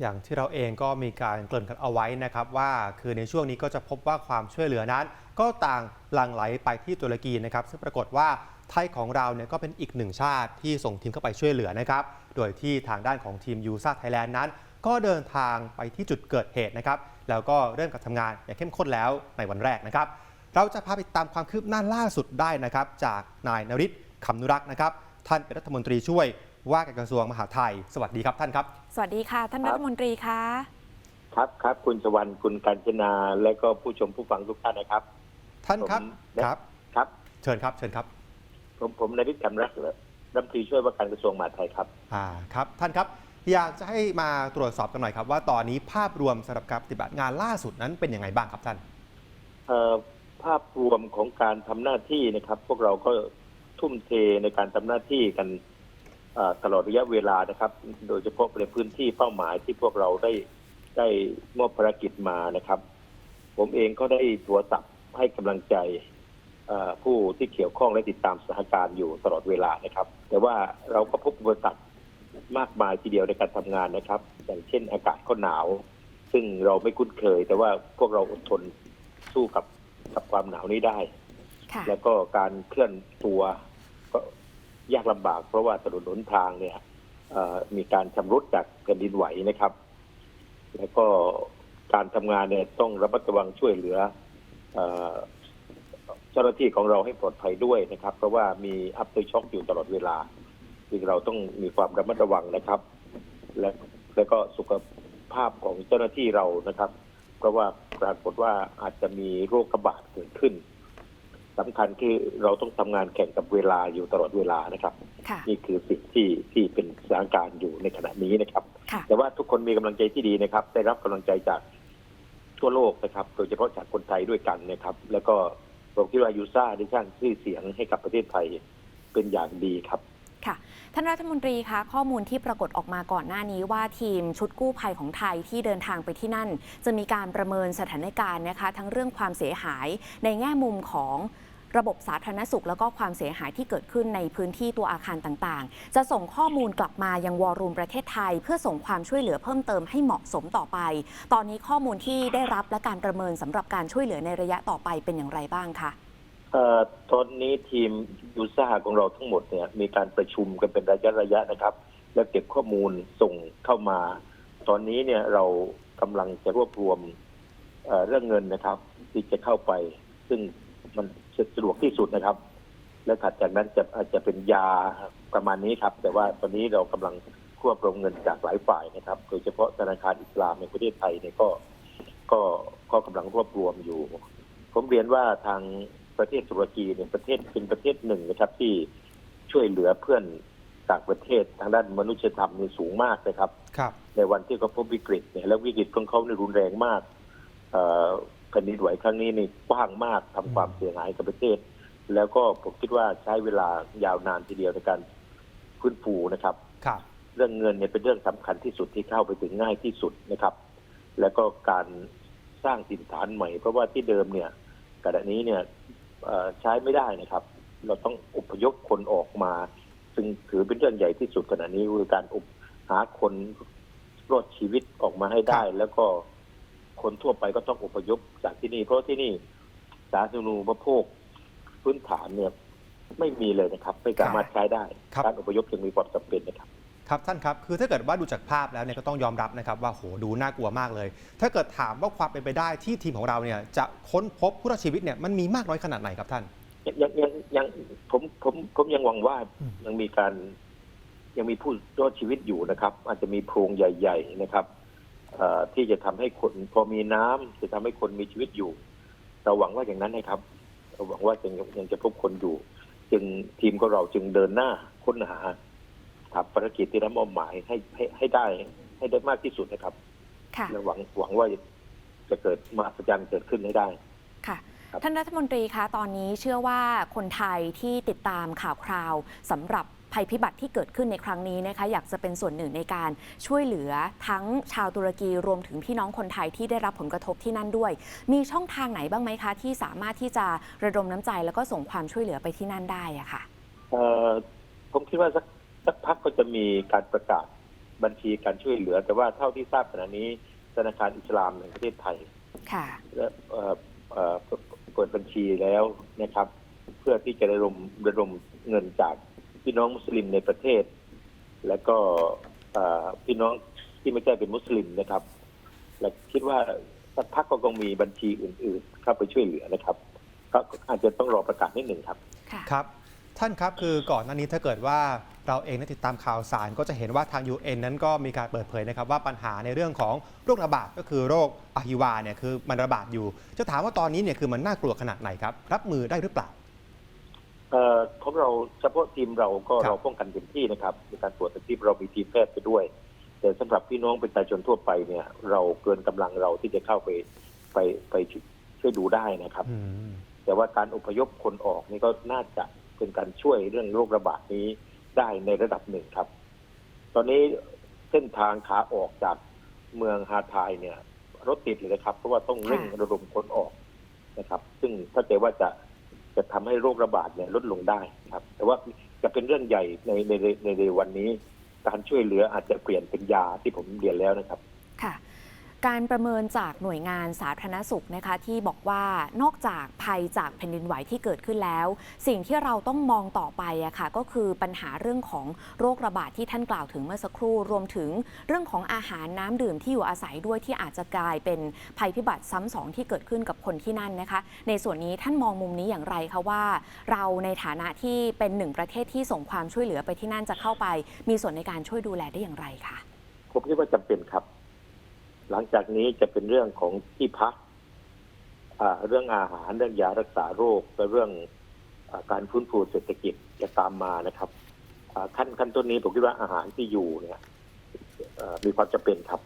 อย่างที่เราเองก็มีการเกริ่นกันเอาไว้นะครับว่าคือในช่วงนี้ก็จะพบว่าความช่วยเหลือนั้น ก็ต่างหลั่งไหลไปที่ตุรกีนะครับ ซึ่งปรากฏว่าไทยของเราเนี่ยก็เป็นอีกหนึ่งชาติที่ส่งทีมเข้าไปช่วยเหลือนะครับ โดยที่ทางด้านของทีมยูซ่าไทยแลนด์นั้น ก็เดินทางไปที่จุดเกิดเหตุนะครับแล้วก็เริ่มการทำงานอย่างเข้มข้นแล้วในวันแรกนะครับ เราจะพาไปติดตามความคืบหน้าล่าสุดได้นะครับ จากนายนริศคำนุรักษ์นะครับ ท่านเป็นรัฐมนตรีช่วย ว่าการกระทรวงมหาดไทย สวัสดีครับท่านครับ สวัสดีค่ะ ท่านครับรัฐมนตรีคะครับครับคุณสวรรค์คุณกัญจนาและก็ผู้ชมผู้ฟังทุกท่านนะครับ ท่านครับผมครับครับ เชิญครับเชิญครับ ผมผมนายวิทย์คำรักรัฐมนตรีช่วยว่าการกระทรวงมหาดไทยครับอ่าครับท่านครับอยากจะให้มาตรวจสอบกันหน่อยครับว่าตอนนี้ภาพรวมสำหรับการปฏิบัติงานล่าสุดนั้นเป็นยังไงบ้างครับท่านเอ่อภาพรวมของการทำหน้าที่นะครับ พวกเราก็ทุ่มเทในการทำหน้าที่กันเอ่อ ตลอดระยะเวลานะครับ โดยเฉพาะในพื้นที่เป้าหมายที่พวกเราได้ได้มอบภารกิจมานะครับ ผมเองก็ได้โทรศัพท์ให้กำลังใจเอ่อผู้ที่เกี่ยวข้องและติดตามสถานการณ์อยู่ตลอดเวลานะครับ แต่ว่าเราก็พบอุปสรรคมากมายทีเดียวในการทำงานนะครับ อย่างเช่นอากาศก็หนาว ซึ่งเราไม่คุ้นเคย แต่ว่าพวกเราอดทนสู้กับกับความหนาวนี้ได้ค่ะแล้วก็การเคลื่อนตัวก็ ยากลำบาก เพราะว่าถนนหนทางเนี่ยมีการชำรุดจากแผ่นดินไหวนะครับ แล้วก็การทำงานเนี่ยต้องระมัดระวังช่วยเหลือเอ่อเจ้าหน้าที่ของเราให้ปลอดภัยด้วยนะครับ เพราะว่ามีอัพเดช็อคอยู่ตลอดเวลาซึ่งเราต้องมีความระมัดระวังนะครับ และแล้วก็สุขภาพของเจ้าหน้าที่เรานะครับ เพราะว่าปรากฏว่าอาจจะมีโรคระบาดเกิดขึ้น สำคัญคือเราต้องทำงานแข่งกับเวลาอยู่ตลอดเวลานะครับ ค่ะ นี่คือสิ่งที่ที่เป็นสถานการณ์อยู่ในขณะนี้นะครับ ค่ะ แต่ว่าทุกคนมีกำลังใจที่ดีนะครับ ได้รับกำลังใจจากทั่วโลกนะครับ โดยเฉพาะจากคนไทยด้วยกันนะครับ แล้วก็ผมคิดว่ายูซ่าได้สร้างชื่อเสียงให้กับประเทศไทยเป็นอย่างดีครับ ค่ะ ท่านรัฐมนตรีคะข้อมูลที่ปรากฏออกมาก่อนหน้านี้ว่าทีมชุดกู้ภัยของไทยที่เดินทางไปที่นั่น จะมีการประเมินสถานการณ์นะคะ ทั้งเรื่องความเสียหายในแง่มุมของระบบสาธารณสุข แล้วก็ความเสียหายที่เกิดขึ้นในพื้นที่ตัวอาคารต่างๆ จะส่งข้อมูลกลับมายังวอรูมประเทศไทย เพื่อส่งความช่วยเหลือเพิ่มเติมให้เหมาะสมต่อไป ตอนนี้ข้อมูลที่ได้รับและการประเมินสำหรับการช่วยเหลือในระยะต่อไปเป็นอย่างไรบ้างคะ เอ่อตอนนี้ทีมยูซ่าของเราทั้งหมดเนี่ยมีการประชุมกันเป็นระยะระยะนะครับ แล้วเก็บข้อมูลส่งเข้ามา ตอนนี้เนี่ยเรากำลังจะรวบรวมเอ่อเรื่องเงินนะครับ ที่จะเข้าไป ซึ่งมันสะดวกที่สุดนะครับ และถัดจากนั้นจะอาจจะเป็นยาประมาณนี้ครับ แต่ว่าตอนนี้เรากำลังควบรวมเงินจากหลายฝ่ายนะครับ โดยเฉพาะธนาคารอิสลามในประเทศไทยเนี่ยก็ก็ก็กำลังรวบรวมอยู่ ผมเรียนว่าทาง ประเทศตุรกีเนี่ยประเทศเป็นประเทศหนึ่งนะครับ ที่ช่วยเหลือเพื่อนต่างประเทศทางด้านมนุษยธรรมนี่สูงมากนะครับ ครับ ในวันที่เขาพบวิกฤตเนี่ยแล้ววิกฤตของเขาเนี่ยรุนแรงมากเอ่อแผ่นดินไหวครั้งนี้นี่กว้างมากทำความเสียหายกับประเทศ แล้วก็ผมคิดว่าใช้เวลายาวนานทีเดียวในการฟื้นฟูนะครับครับ เรื่องเงินเนี่ยเป็นเรื่องสำคัญที่สุดที่เข้าไปถึงง่ายที่สุดนะครับ แล้วก็การสร้างถิ่นฐานใหม่ เพราะว่าที่เดิมเนี่ยขณะนี้เนี่ยเอ่อ ใช้ไม่ได้นะครับ เราต้องอพยพคนออกมา ซึ่งถือเป็นเรื่องใหญ่ที่สุดขณะนี้คือการอบหาคนรอดชีวิตออกมาให้ได้ แล้วก็คนทั่วไปก็ต้องอพยพจากที่นี่ เพราะที่นี่สาธารณูปโภคพื้นฐานเนี่ยไม่มีเลยนะครับ ไม่สามารถใช้ได้ครับการอพยพจึงมีความจำเป็นนะครับ ครับท่านครับคือถ้าเกิดว่าดูจากภาพแล้วเนี่ยก็ต้องยอมรับนะครับว่าโหดูน่ากลัวมากเลย ถ้าเกิดถามว่าความเป็นไปได้ที่ทีมของเราเนี่ยจะค้นพบผู้รอดชีวิตเนี่ยมันมีมากน้อยขนาดไหนครับท่าน ยังยังยังผมผมผมยังหวังว่าอืม ยังมีการ ยังมีผู้รอดชีวิตอยู่นะครับ อาจจะมีโพรงใหญ่ ๆ นะครับเอ่อที่จะทำให้คนพอมีน้ำจะทำให้คนมีชีวิตอยู่ เราหวังว่าอย่างนั้นนะครับเราหวังว่ายังยังจะพบคนอยู่ จึงทีมของเราจึงเดินหน้าค้นหา ทำภารกิจที่รับมอบหมายให้ให้ให้ได้ ให้ได้มากที่สุดนะครับค่ะและหวังหวังว่าจะเกิดมหัศจรรย์เกิดขึ้นให้ได้ค่ะ ครับ ท่านรัฐมนตรีคะตอนนี้เชื่อว่าคนไทยที่ติดตามข่าวคราวสำหรับภัยพิบัติที่เกิดขึ้นในครั้งนี้นะคะ อยากจะเป็นส่วนหนึ่งในการช่วยเหลือทั้งชาวตุรกีรวมถึงพี่น้องคนไทยที่ได้รับผลกระทบที่นั่นด้วย มีช่องทางไหนบ้างไหมคะ ที่สามารถที่จะระดมน้ำใจแล้วก็ส่งความช่วยเหลือไปที่นั่นได้อะค่ะ เอ่อผมคิดว่าสัก สักพักก็จะมีการประกาศบัญชีการช่วยเหลือ แต่ว่าเท่าที่ทราบขณะนี้ธนาคารอิสลามแห่งประเทศไทยค่ะและเอ่อเอ่อเปิดบัญชีแล้วนะครับ เพื่อที่จะระดมระดมเงินจากพี่น้องมุสลิมในประเทศ และก็เอ่อพี่น้องที่ไม่ใช่เป็นมุสลิมนะครับ และคิดว่าสักพักก็คงมีบัญชีอื่นๆเข้าไปช่วยเหลือนะครับก็อาจจะต้องรอประกาศนิดหนึ่งครับค่ะครับ ท่านครับคือก่อนหน้านี้ถ้าเกิดว่า เราเองได้ติดตามข่าวสารก็จะเห็นว่าทาง UN นั้นก็มีการเปิดเผยนะครับว่าปัญหาในเรื่องของโรคระบาดก็คือโรคอะฮิวาเนี่ยคือมันระบาดอยู่ จะถามว่าตอนนี้เนี่ยคือมันน่ากลัวขนาดไหนครับ รับมือได้หรือเปล่าเอ่อของเราเฉพาะทีมเราก็ครับเราป้องกันเต็มที่นะครับในการตรวจแต่ที่เรามีทีมแพทย์ไปด้วย แต่สำหรับพี่น้องประชาชนทั่วไปเนี่ย เราเกินกำลังเราที่จะเข้าไปไปไปช่วยดูได้นะครับอืมแต่ว่าการอพยพคนออกนี่ก็น่าจะเป็นการช่วยเรื่องโรคระบาดนี้ ได้ในระดับหนึ่งครับ ตอนนี้เส้นทางขาออกจากเมืองฮาทายเนี่ย รถติดเลยนะครับ เพราะว่าต้องเร่งค่ะระดมคนออกนะครับ ซึ่งเข้าใจว่าจะจะทำให้โรคระบาดเนี่ยลดลงได้ครับ แต่ว่าจะเป็นเรื่องใหญ่ในในในในวันนี้ การช่วยเหลืออาจจะเปลี่ยนเป็นยาที่ผมเรียนแล้วนะครับ ค่ะ การประเมินจากหน่วยงานสาธารณสุขนะคะที่บอกว่านอกจากภัยจากแผ่นดินไหวที่เกิดขึ้นแล้ว สิ่งที่เราต้องมองต่อไปอะค่ะก็คือปัญหาเรื่องของโรคระบาดที่ท่านกล่าวถึงเมื่อสักครู่รวมถึงเรื่องของอาหารน้ำดื่มที่อยู่อาศัยด้วยที่อาจจะกลายเป็นภัยพิบัติซ้ำสองที่เกิดขึ้นกับคนที่นั่นนะคะ ในส่วนนี้ท่านมองมุมนี้อย่างไรคะว่า เราในฐานะที่เป็นหนึ่งประเทศที่ส่งความช่วยเหลือไปที่นั่นจะเข้าไป มีส่วนในการช่วยดูแลได้อย่างไรคะผมคิดว่าจำเป็นครับ หลังจากนี้จะเป็นเรื่องของที่พักอ่าเรื่องอาหารเรื่องยารักษาโรคและเรื่องอาการฟื้นฟูเศรษฐกิจจะตามมานะครับอ่าขั้นขั้นต้นนี้ผมคิดว่าอาหารที่อยู่เนี่ยเอ่อมีความจำเป็นครับ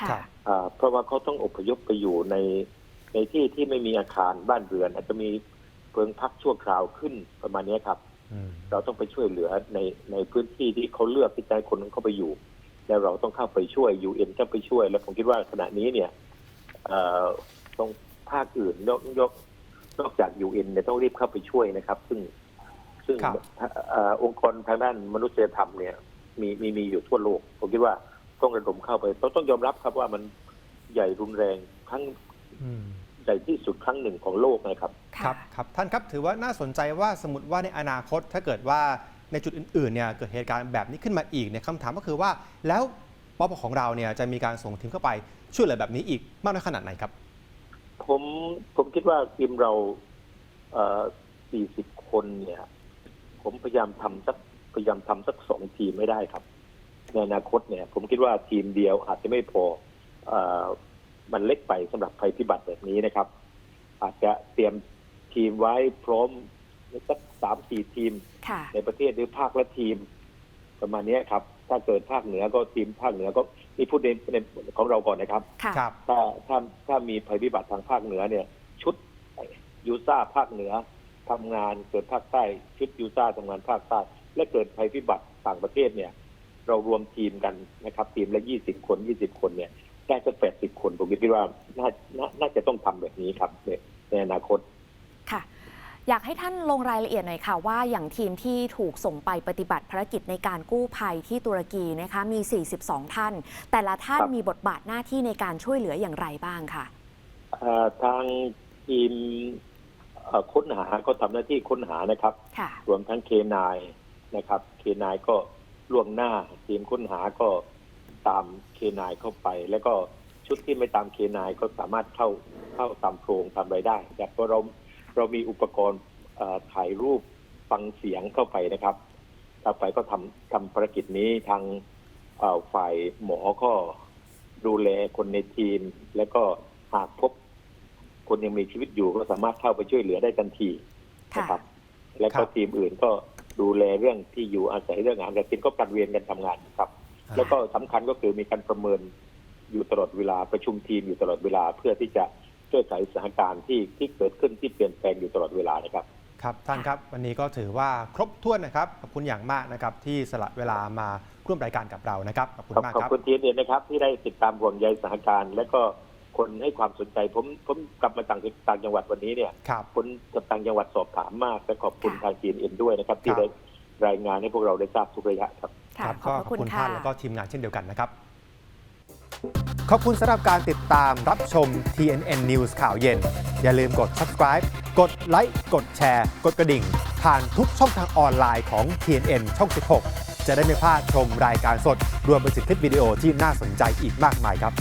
ค่ะครับอ่าเพราะว่าเขาต้องอพยพไปอยู่ในในที่ที่ไม่มีอาคารบ้านเรือน อาจจะมีเพิงพักชั่วคราวขึ้นประมาณนี้ครับอืมเราต้องไปช่วยเหลือในในพื้นที่ที่เขาเลือกที่จะให้คนนั้นเข้าไปอยู่ แล้วเราต้องเข้าไปช่วยยูเอ็นจะไปช่วย แล้วผมคิดว่าขณะนี้เนี่ยเอ่อตรงภาคอื่นนอกนอกนอกจากยูเอ็นเนี่ยต้องรีบเข้าไปช่วยนะครับ ซึ่งซึ่งครับเอ่อองค์กรทางด้านมนุษยธรรมเนี่ยมีมีมีอยู่ทั่วโลก ผมคิดว่าต้องระดมเข้าไปต้องต้องยอมรับครับว่ามันใหญ่รุนแรงครั้งอืมใหญ่ที่สุดครั้งหนึ่งของโลกนะครับ ครับครับท่านครับถือว่าน่าสนใจว่าสมมติว่าในอนาคตถ้าเกิดว่า ในจุดอื่นๆเนี่ยเกิดเหตุการณ์แบบนี้ขึ้นมาอีกเนี่ยคำถามก็คือว่า แล้วปปของเราเนี่ยจะมีการส่งทีมเข้าไปช่วยเหลือแบบนี้อีกมากน้อยขนาดไหนครับ ผมผมคิดว่าทีมเราเอ่อ40 คนเนี่ย ผมพยายามทำสักพยายามทำสักสองทีมไม่ได้ครับ ในอนาคตเนี่ย ผมคิดว่าทีมเดียวอาจจะไม่พอเอ่อมันเล็กไปสำหรับภัยพิบัติแบบนี้นะครับ อาจจะเตรียมทีมไว้พร้อมสักสามสี่ทีม ค่ะ ในประเทศหรือภาคละทีม ประมาณนี้ครับ ถ้าเกิดภาคเหนือก็ทีมภาคเหนือก็นี่พูดในในของเราก่อนนะครับ ค่ะ ครับ ถ้าถ้าถ้ามีภัยพิบัติทางภาคเหนือเนี่ย ชุดยูซ่าภาคเหนือทำงานเกิดภาคใต้ชุดยูซ่าทำงานภาคใต้และเกิดภัยพิบัติต่างประเทศเนี่ย เรารวมทีมกันนะครับ ทีมละยี่สิบคนยี่สิบคนเนี่ยได้สักแปดสิบคนผมคิดว่าน่าน่าน่าจะต้องทำแบบนี้ครับในในอนาคต ค่ะ อยากให้ท่านลงรายละเอียดหน่อยค่ะ ว่าอย่างทีมที่ถูกส่งไปปฏิบัติภารกิจในการกู้ภัยที่ตุรกีนะคะมี 42 ท่าน แต่ละท่านครับมีบทบาทหน้าที่ในการช่วยเหลืออย่างไรบ้างค่ะเอ่อทางทีมเอ่อค้นหาก็ทำหน้าที่ค้นหานะครับค่ะรวมทั้งเคนายนะครับ เคนายก็ล่วงหน้า ทีมค้นหาก็ตามเคนายเข้าไป แล้วก็ชุดที่ไม่ตามเคนายก็สามารถเข้าเข้าตามโพรงทำอะไรได้แต่เพราะ เราเรามีอุปกรณ์เอ่อถ่ายรูปฟังเสียงเข้าไปนะครับเข้าไปก็ทำทำภารกิจนี้ทางเอ่อฝ่ายหมอก็ดูแลคนในทีม แล้วก็หากพบคนยังมีชีวิตอยู่ก็สามารถเข้าไปช่วยเหลือได้ทันทีค่ะนะครับ แล้วครัก็บทีมอื่นก็ดูแลเรื่องที่อยู่อาศัยเรื่องอาหารการกินก็การเวียนกันทำงานครับ แล้วก็สำคัญก็คือมีการประเมินอยู่ตลอดเวลาประชุมทีมอยู่ตลอดเวลาเพื่อที่จะ แก้ไขสถานการณ์ที่ที่เกิดขึ้นที่เปลี่ยนแปลงอยู่ตลอดเวลานะครับครับท่านครับวันนี้ก็ถือว่าครบถ้วนนะครับขอบคุณอย่างมากนะครับที่สละเวลามาร่วมรายการกับเรานะครับขอบคุณขอบมากขอบครับ คุณทีมเองนะครับ ที่ได้ติดตามห่วงใยสถานการณ์ และก็คนให้ความสนใจผมผมกลับมาต่างต่างจังหวัดวันนี้เนี่ยครับ คนจากต่างจังหวัดสอบถามมากและขอบคุณค่ะทางจีนเอ็นด้วยนะครับ ที่ครับได้รายงานให้พวกเราได้ทราบทุกระยะครับ ค่ะครับขอบก็พขระอบคุณคุณค่ะท่านแล้วก็ทีมงานเช่นเดียวกันนะครับ ขอบคุณสำหรับการติดตามรับชม TNN News ข่าวเย็น อย่าลืมกด subscribe กดไลค์กดแชร์ กดกระดิ่ง ผ่านทุกช่องทางออนไลน์ของ TNN ช่อง 16 จะได้ไม่พลาดชมรายการสด รวมไปถึงคลิปวิดีโอที่น่าสนใจอีกมากมายครับ